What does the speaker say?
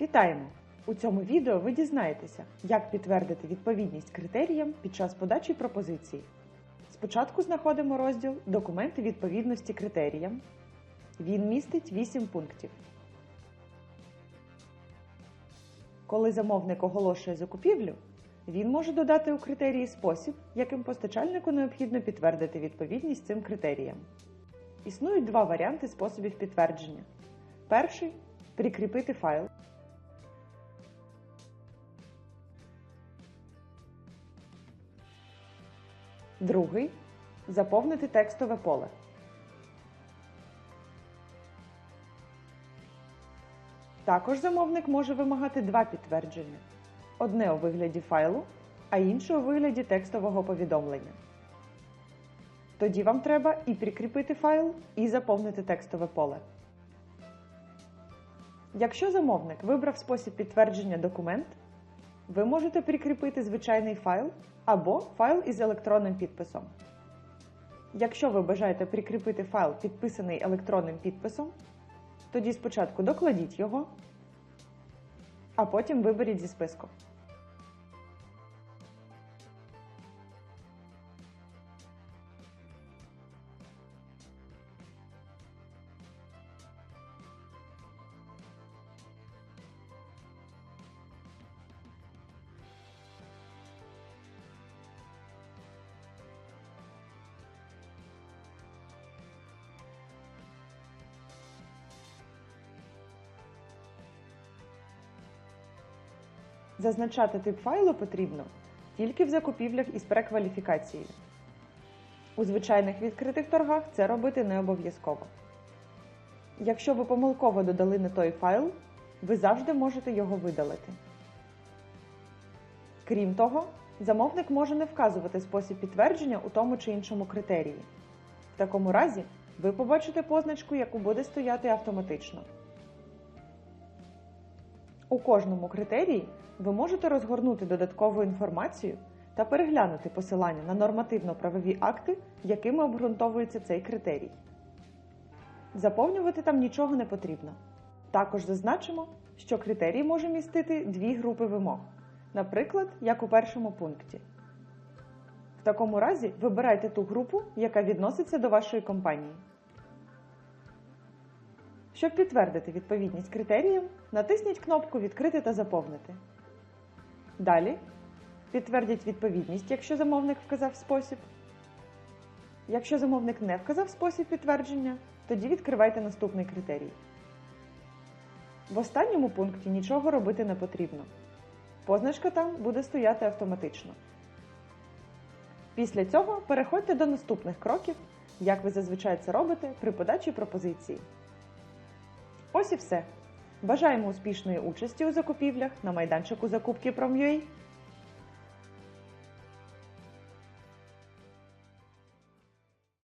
Вітаємо! У цьому відео ви дізнаєтеся, як підтвердити відповідність критеріям під час подачі пропозиції. Спочатку знаходимо розділ Документи відповідності критеріям. Він містить 8 пунктів. Коли замовник оголошує закупівлю, він може додати у критерії спосіб, яким постачальнику необхідно підтвердити відповідність цим критеріям. Існують два варіанти способів підтвердження. Перший прикріпити файл. Другий заповнити текстове поле. Також замовник може вимагати два підтвердження: одне у вигляді файлу, а інше у вигляді текстового повідомлення. Тоді вам треба і прикріпити файл, і заповнити текстове поле. Якщо замовник вибрав спосіб підтвердження документ, ви можете прикріпити звичайний файл або файл із електронним підписом. Якщо ви бажаєте прикріпити файл, підписаний електронним підписом, тоді спочатку докладіть його, а потім виберіть зі списку. Зазначати тип файлу потрібно тільки в закупівлях із перекваліфікацією. У звичайних відкритих торгах це робити не обов'язково. Якщо ви помилково додали не той файл, ви завжди можете його видалити. Крім того, замовник може не вказувати спосіб підтвердження у тому чи іншому критерії. В такому разі ви побачите позначку, яку буде стояти автоматично. У кожному критерії ви можете розгорнути додаткову інформацію та переглянути посилання на нормативно-правові акти, якими обґрунтовується цей критерій. Заповнювати там нічого не потрібно. Також зазначимо, що критерій може містити дві групи вимог, наприклад, як у першому пункті. В такому разі вибирайте ту групу, яка відноситься до вашої компанії. Щоб підтвердити відповідність критеріям, натисніть кнопку Відкрити та заповнити. Далі підтвердіть відповідність, якщо замовник вказав спосіб. Якщо замовник не вказав спосіб підтвердження, тоді відкривайте наступний критерій. В останньому пункті нічого робити не потрібно. Позначка там буде стояти автоматично. Після цього переходьте до наступних кроків, як ви зазвичай це робите при подачі пропозиції. Ось і все. Бажаємо успішної участі у закупівлях на майданчику закупки Prom.ua